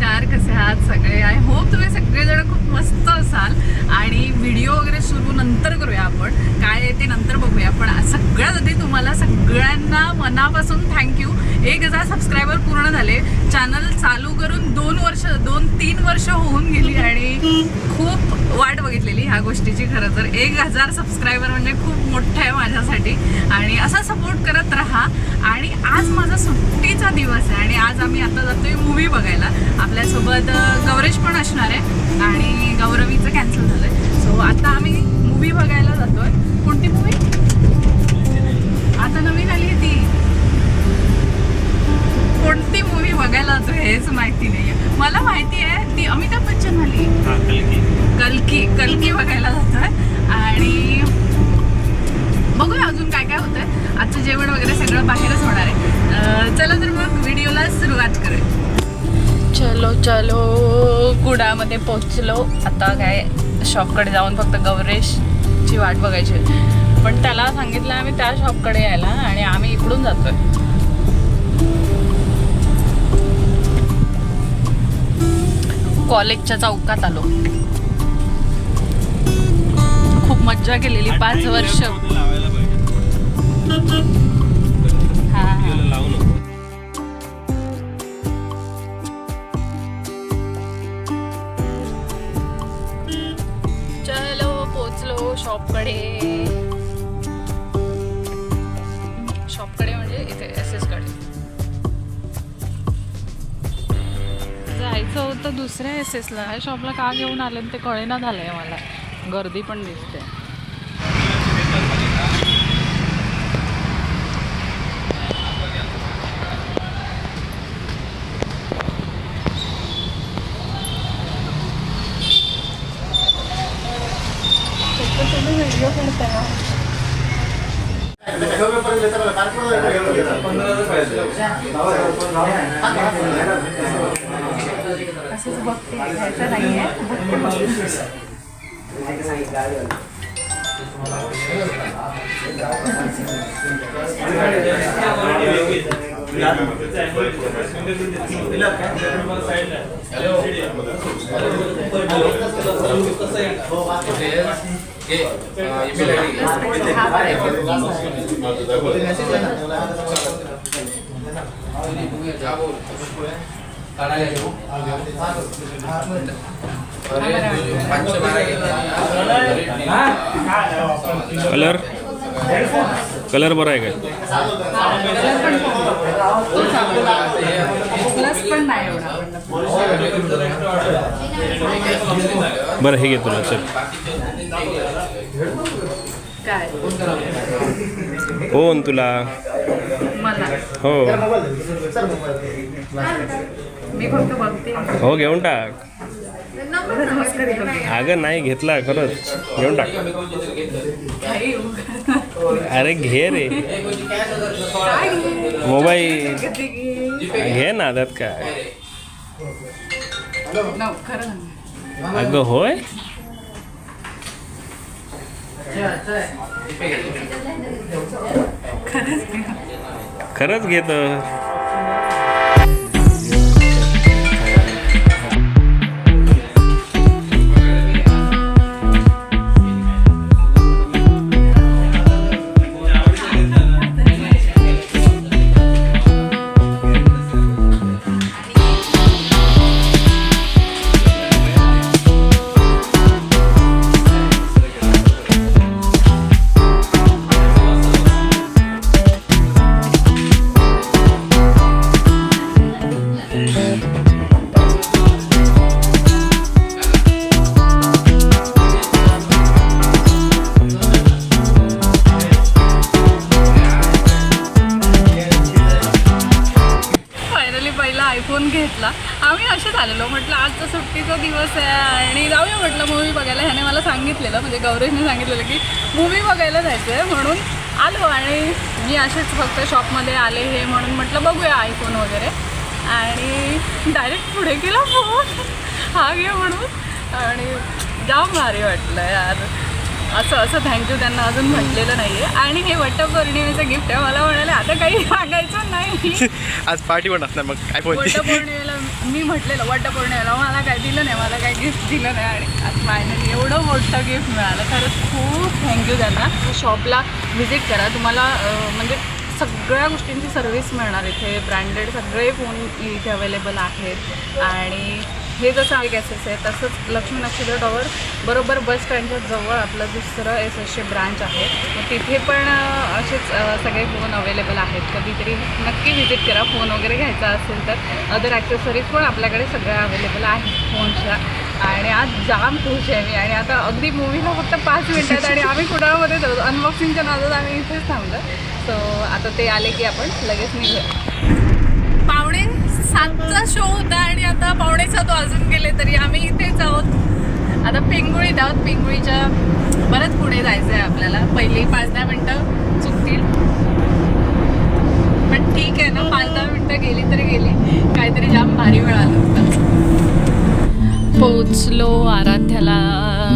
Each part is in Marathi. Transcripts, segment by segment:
नमस्कार कसे आहात सगळे? आय होप तुम्ही सगळेजण खूप मस्त असाल. आणि व्हिडिओ वगैरे सुरू नंतर करूया आपण. काय आहे ते नंतर बघूया. पण सगळ्यात आधी तुम्हाला सगळ्यांना मनापासून थँक्यू एक हजार सबस्क्रायबर पूर्ण झाले. चॅनल चालू करून दोन वर्ष दोन तीन वर्ष होऊन गेली आणि खूप वाट बघितलेली ह्या गोष्टीची खरं तर. एक हजार सबस्क्रायबर म्हणजे खूप मोठं आहे माझ्यासाठी. आणि असा सपोर्ट करत राहा. आणि आज माझा सुट्टीचा दिवस आहे. आणि आज आम्ही आता जातोय मूवी बघायला. आपल्यासोबत अं, गौरेश पण असणार आहे आणि गौरवीचं कॅन्सल झालंय. सो आता आम्ही मूवी बघायला जातोय. कोणती मूवी आता नवीन आली आहे ती. कोणती मूवी बघायला जातोय हेच माहिती नाहीये. मला माहिती आहे ती अमिताभ बच्चन आली कलकी. कलकी बघायला जातोय. आणि बघूया अजून काय काय होतंय. आजचं जेवण वगैरे सगळं बाहेरच होणार आहे. चला तर मग व्हिडिओला सुरुवात करूया. चलो चलो. कुडामध्ये पोचलो आता काय शॉपकडे जाऊन फक्त गौरेशची वाट बघायची पण त्याला सांगितलं आम्ही त्या शॉपकडे यायला आणि आम्ही इकडून जातोय. कॉलेजच्या चौकात आलो. खूप मज्जा केलेली पाच वर्ष. जायचं होतं दुसऱ्या एस एसला ह्या शॉपला का घेऊन आले ते कळेना झालं आहे मला. गर्दी पण दिसते व्हिडिओ काढताय असंच बघते घ्यायचं नाहीये. बघते बघते हा कलर? कलर बरा आहे काय? एवढा बरं हे घे तुला? चल हो. न तुला हो मी फक्त बघते हो घेऊन टाक. अगं नाही घेतला खरंच घेऊन टाक अरे घे रे? मोबाईल घे? ना त्यात काय. अगं होय. खरंच घेत घेतला आम्ही असेच आलेलो. म्हटलं आजचा सुट्टीचा दिवस आहे आणि जाऊया म्हटलं मूवी बघायला. ह्याने मला सांगितलेलं म्हणजे गौरेशने सांगितलेलं की मूवी बघायला जायचं आहे म्हणून आलो आणि मी असेच फक्त शॉपमध्ये आले हे म्हणून म्हटलं बघूया आयफोन वगैरे. आणि डायरेक्ट पुढे केला फोन हा घे म्हणून. आणि जाम भारी वाटलं यार. असं असं थँक्यू त्यांना अजून म्हटलेलं नाही आहे आणि हे वटपौर्णिमेचं गिफ्ट आहे. मला म्हणाले आता काही सांगायचं नाही. आज पार्टी पण असणार मग काय वटपौर्णिमेला मी म्हटलेलं वटपौर्णिमेला मला काय दिलं नाही मला काय गिफ्ट दिलं नाही. आणि आज फायनली एवढं मोठं गिफ्ट मिळालं. खरंच खूप थँक्यू त्यांना. शॉपला व्हिजिट करा. तुम्हाला म्हणजे सगळ्या गोष्टींची सर्व्हिस मिळणार इथे. ब्रँडेड सगळे फोन इथे अवेलेबल आहेत. आणि हे जसं आय गॅसेस आहे तसंच लक्ष्मी नक्षत्र टॉवर बरोबर बस स्टँडच्या जवळ आपलं दुसरं एस एसचे ब्रांच आहे. मग तिथे पण असेच सगळे फोन अवेलेबल आहेत. कधीतरी नक्की व्हिजिट करा. फोन वगैरे घ्यायचा असेल तर अदर ॲक्सेसरीज पण आपल्याकडे सगळ्या अवेलेबल आहेत फोनच्या आणि आज जाम खुश आहे मी. आणि आता अगदी मूवीला फक्त पाच मिनटात आहेत आणि आम्ही कुणामध्ये जाऊ अनबॉक्सिंगच्या नादात आम्ही इथेच थांबलो. सो आता ते आले की आपण लगेच निघूया. सातचा शो होता आणि आता पावणे सात वाजून गेले तरी आम्ही इथेच आहोत. आता पिंगुळीत आहोत पिंगुळीच्या बरंच पुढे जायचं आहे आपल्याला. पहिली पाच दहा मिनटं चुकतील. पण ठीक आहे ना पाच दहा मिनटं गेली तरी गेली. काहीतरी जाम भारी मिळालं पोचलो आराध्याला.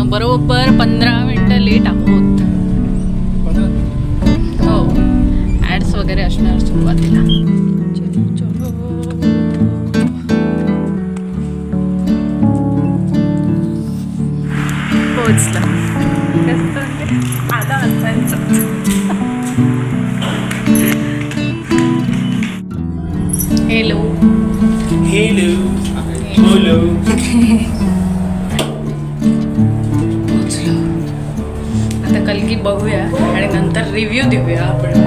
बरोबर पंधरा मिनटं लेट आहोत. हो. ॲड्स वगैरे असणार सुरुवातीला. चलो. पोचलं कसं म्हणजे आधा हॅलो हेलो बोलो पोचलो आता कलगी बघूया आणि नंतर रिव्ह्यू देऊया आपण.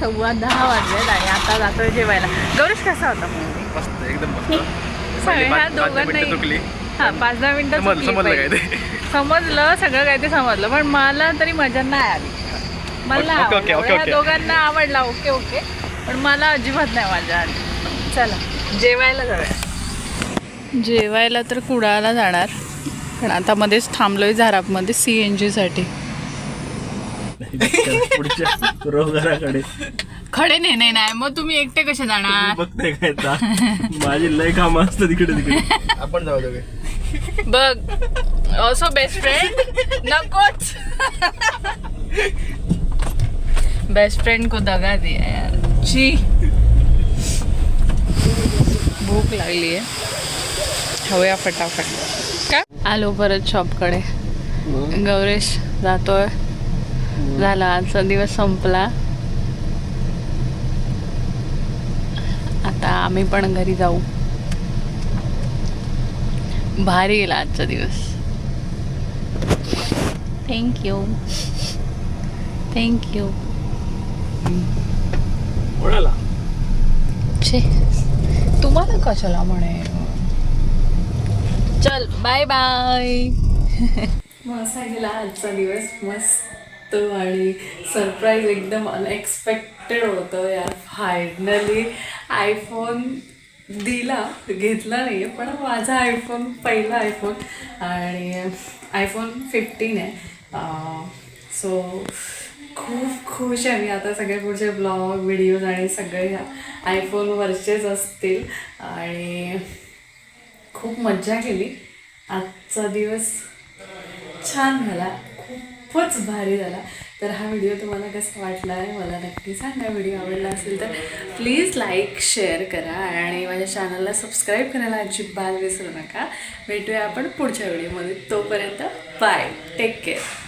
सव्वा दहा वाजलेत आणि आता जातोय जेवायला. गौरीश कसा होता? मूवी मस्त एकदम मस्त. ह्या पाच- दहा मिनिटं दोघांनाही चुकली. हा पाच दहा मिनिटं समजलं चुकली समजलं काय पाहिजे. ते समजलं सगळं काय ते समजलं पण मला तरी मजा नाही आली. मला ओके, ओके, आवडलं. ओके, या ओके. दोघांना आवडला ओके ओके. पण मला अजिबात नाही मजा आली. चला जेवायला जाऊया. जेवायला तर कुडाळला जाणार पण आता मध्येच थांबलोय झारापमध्ये सी एन जीसाठी पुढच्या रोगाराकडे खडे नाही नाही नाही. मग तुम्ही एकटे कसे जाणार? बघताय काय आता? माझी लय कामं असतं तिकडे तिकडे. आपण जाऊ दोघे. बघ ऑल्सो बेस्ट फ्रेंड नकोच. बेस्ट फ्रेंड को दगा दिया यार. जी भूक लागली आहे. खाऊया फटाफट. का? आलो परत शॉपकडे गौरेश जातोय. झाला. आजचा दिवस संपला. आता आम्ही पण घरी जाऊ. भारी गेला आजचा दिवस. थँक्यू थँक्यू कोणाला? छे. तुम्हाला कशाला म्हणे? चल बाय बाय मग असा गेला आजचा दिवस. मस्त. आणि सरप्राईज एकदम अनएक्सपेक्टेड होतं यार. फायनली आयफोन दिला घेतला नाही आहे पण माझा आयफोन पहिला आयफोन आणि आयफोन फिफ्टीन आहे. सो खूप खुश आहे मी आता सगळे पुढचे ब्लॉग व्हिडिओज आणि सगळे ह्या आयफोनवरचेच असतील. आणि खूप मज्जा केली. आजचा दिवस छान झाला. खूपच भारी झाला. तर हा व्हिडिओ तुम्हाला कसा वाटला आहे मला नक्की सांगा. व्हिडिओ आवडला असेल तर प्लीज लाईक शेअर करा आणि माझ्या चॅनलला सबस्क्राईब करायला अजिबात विसरू नका. भेटूया आपण पुढच्या व्हिडिओमध्ये. तोपर्यंत बाय टेक केअर